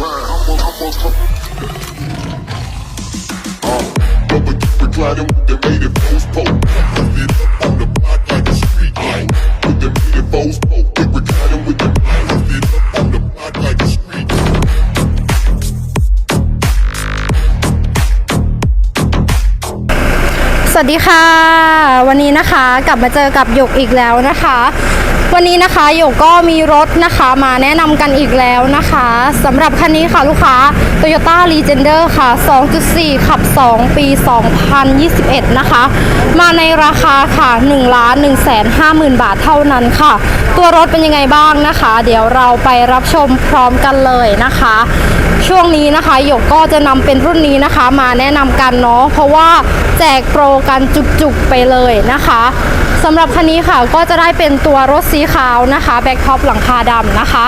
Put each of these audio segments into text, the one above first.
สวัสดีค่ะ วันนี้นะคะกลับมาเจอกับหยกอีกแล้วนะคะ วันนี้นะคะโยกก็มีรถนะคะมาแนะนำกันอีกแล้วนะคะสำหรับคันนี้ค่ะลูกค้า Toyota Legender ค่ะ 2.4 ขับ 2 ปี 2021 นะคะ มาในราคาค่ะ1ล้าน1แสน50,000 บาทเท่านั้นค่ะตัวรถเป็นยังไงบ้างนะคะ เดี๋ยวเราไปรับชมพร้อมกันเลยนะคะ ช่วงนี้นะคะหยกก็จะนำเป็นรุ่นนี้นะคะ มาแนะนำกันเนาะเพราะว่าแจกโปรกันจุกๆไปเลยนะคะสำหรับคันนี้ค่ะก็จะได้เป็นตัวรถสีขาวนะคะแบ็คท็อปหลังคาดำนะคะ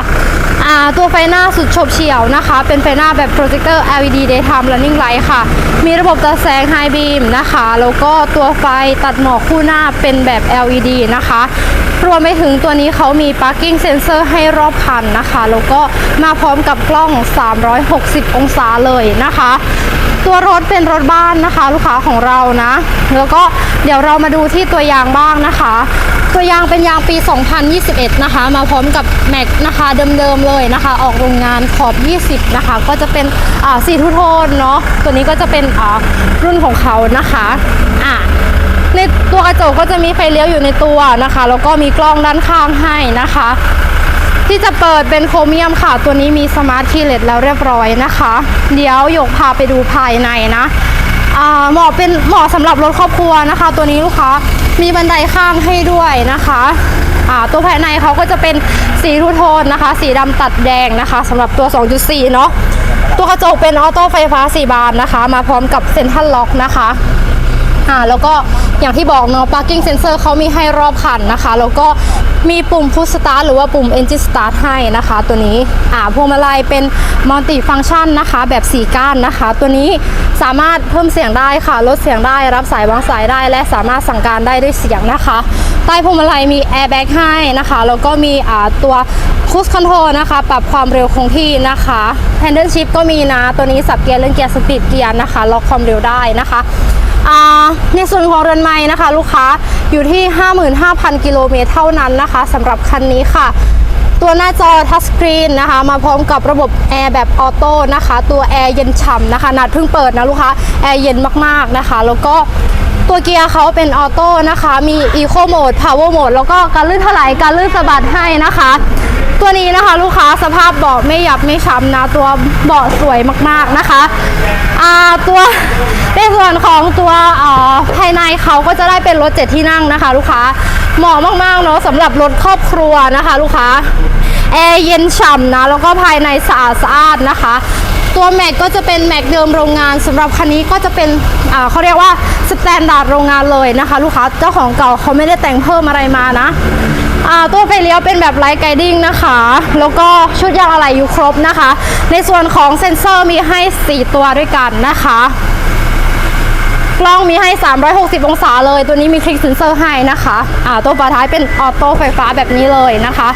ตัวไฟหน้าสุดโฉบเฉี่ยวนะคะ เป็นไฟหน้าแบบโปรเจคเตอร์ LED daytime running light ค่ะ มีระบบตัดแสง High beam นะคะ แล้วก็ตัวไฟตัดหมอกคู่หน้าเป็นแบบ LED นะคะ รวมไปถึงตัวนี้เขามี parking sensor ให้รอบคันนะคะ แล้วก็มาพร้อมกับกล้อง 360 องศาเลยนะคะ ตัวรถเป็นรถบ้านนะคะ ลูกค้าของเรานะ แล้วก็เดี๋ยวเรามาดูที่ตัวยางบ้างนะคะ ตัวยางเป็นยางปี 2021 นะคะ มาพร้อมกับแม็กนะคะเดิมๆเลยนะคะ ออกโรงงานขอบ 20 นะคะ ก็จะเป็นอ่าสีทูโทนเนาะตัวนี้ก็จะเป็นอ่ารุ่นของเขานะคะอ่าในตัวกระจกก็จะมีไฟเลี้ยวอยู่ในตัวนะคะ แล้วก็มีกล้องด้านข้างให้นะคะ ที่จะเปิดเป็นโครเมียมค่ะ ตัวนี้มีสมาร์ทคีเลสแล้วเรียบร้อยนะคะ เดี๋ยวหยกพาไปดูภายในนะเหมาะเป็นเหมาะสำหรับรถครอบครัวนะคะ ตัวนี้ลูกค้ามีบันไดข้างให้ด้วยนะคะตัวภายในเขาก็จะเป็นสีทูโทนนะคะ สีดำตัดแดงนะคะสำหรับตัว 2.4 เนาะตัวกระจกเป็นออโต้ไฟฟ้า 4 บานนะคะ มาพร้อมกับเซ็นทรัลล็อกนะคะอ่าแล้วก็อย่างที่บอกเนาะ parking sensor เขามีให้รอบคันนะคะ แล้วก็ มีปุ่ม push start หรือว่าปุ่ม engine start ให้นะคะ ตัวนี้อ่าพวงมาลัยเป็น multi function นะคะ แบบ4ก้านนะคะ ตัวนี้สามารถเพิ่มเสียงได้ค่ะ ลดเสียงได้รับสายวางสายได้ และสามารถสั่งการได้ด้วยเสียงนะคะ ใต้พวงมาลัยมี airbag ให้นะคะ แล้วก็มีอ่าตัว cruise control นะคะ ปรับความเร็วคงที่นะคะ handle shift ก็มีนะ ตัวนี้สับเกียร์เรื่องเกียร์สปีดเกียร์นะคะ ล็อกความเร็วได้นะคะ ในส่วนของเรือนไม้นะคะ ลูกค้าอยู่ที่ 55,000 กิโลเมตรเท่านั้นนะคะสำหรับคันนี้ค่ะ ตัวหน้าจอทัชสกรีนนะคะ มาพร้อมกับระบบแอร์แบบออโต้นะคะ ตัวแอร์เย็นฉ่ำนะคะ นัดเพิ่งเปิดนะลูกค้า แอร์เย็นมากๆนะคะ แล้วก็ ตัวเกียร์เขาเป็นออโต้นะคะ มีอีโคโหมดพาวเวอร์โหมดแล้วก็การลื่นถลายการลื่นสะบัดให้นะคะ ตัวนี้นะคะลูกค้าสภาพเบาะไม่หยับไม่ช้ำนะ ตัวเบาะสวยมากๆนะคะอ่าตัวในส่วนของตัวเอ่อภายในเขาก็จะได้เป็นรถเจ็ดที่นั่งนะคะ ลูกค้าเหมาะมากๆเนาะสำหรับรถครอบครัวนะคะ ลูกค้าแอร์เย็นฉ่ำนะ แล้วก็ภายในสะอาดสะอาดนะคะ ตัวแม็กก็จะเป็นแม็กเดิมโรงงานสำหรับคันนี้ก็จะเป็นเขาเรียกว่าสแตนดาร์ดโรงงานเลยนะคะ ลูกค้าเจ้าของเก่าเขาไม่ได้แต่งเพิ่มอะไรมานะตัวไฟเลี้ยวเป็นแบบไลท์ไกดิ้งนะคะ แล้วก็ชุดยางอะไหล่อยู่ครบนะคะ ในส่วนของเซ็นเซอร์มีให้ 4 ตัวด้วยกันนะคะ กล้องมีให้ 360 องศาเลย ตัวนี้มีคลิกเซ็นเซอร์ให้นะคะอ่าตัวฝาท้ายเป็นออโต้ไฟฟ้าแบบนี้เลยนะคะ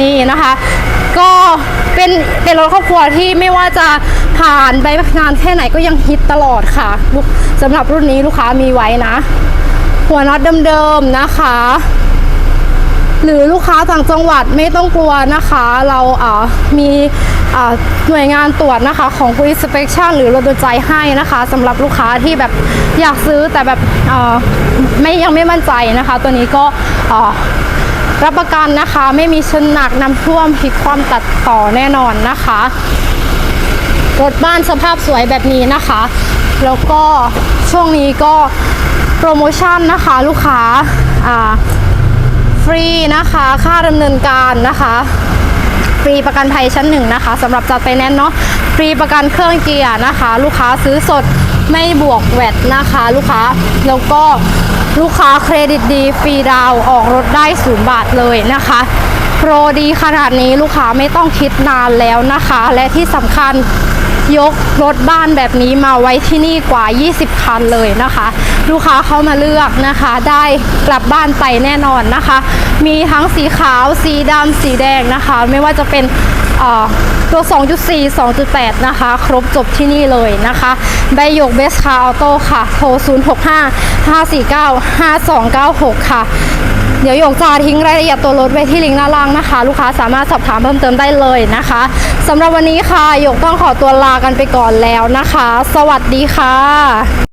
นี่นะคะ ก็ เป็นเป็นรถครอบครัวที่ไม่ว่าจะผ่านไปงานแค่ไหนก็ยังฮิตตลอดค่ะสำหรับรุ่นนี้ลูกค้ามีไว้นะ หัวน็อตเดิมๆนะคะ หรือลูกค้าต่างจังหวัดไม่ต้องกลัวนะคะ เราเอ่อมีหน่วยงานตรวจนะคะของ Police Inspection หรือรถดนใจให้นะคะสำหรับลูกค้าที่แบบอยากซื้อแต่แบบไม่ยังไม่มั่นใจนะคะ ตัวนี้ก็ รับประกันนะคะ ไม่มีชนหนักน้ำท่วมพลิกความตัดต่อแน่นอนนะคะรถบ้านสภาพสวยแบบนี้นะคะ แล้วก็ช่วงนี้ก็โปรโมชั่นนะคะลูกค้าอ่าฟรีนะคะ ค่าดำเนินการนะคะฟรีประกันภัยชั้นหนึ่งนะคะสำหรับจัดไฟแน่นเนาะฟรีประกันเครื่องเกียร์นะคะ ลูกค้าซื้อสดไม่บวกแวดนะคะ ลูกค้าแล้วก็ ลูกค้าเครดิตดีฟรีดาวออกรถได้ศูนย์บาทเลยนะคะโปรดีขนาดนี้ลูกค้าไม่ต้องคิดนานแล้วนะคะ และที่สำคัญยกรถบ้านแบบนี้มาไว้ที่นี่กว่า 20 คันเลยนะคะ ลูกค้าเข้ามาเลือกนะคะ ได้กลับบ้านไปแน่นอนนะคะ มีทั้งสีขาวสีดำสีแดงนะคะ ไม่ว่าจะเป็น ตัว 2.4 2.8 นะคะ ครบจบที่นี่เลยนะคะใบหยกเบสคาออโต้ค่ะ โทร 065 549 5296 ค่ะ เดี๋ยวหยกจะทิ้งรายละเอียดตัวรถไว้ที่ลิงก์หน้าล่างนะคะ ลูกค้าสามารถสอบถามเพิ่มเติมได้เลยนะคะสำหรับวันนี้ค่ะหยกต้องขอตัวลากันไปก่อนแล้วนะคะ สวัสดีค่ะ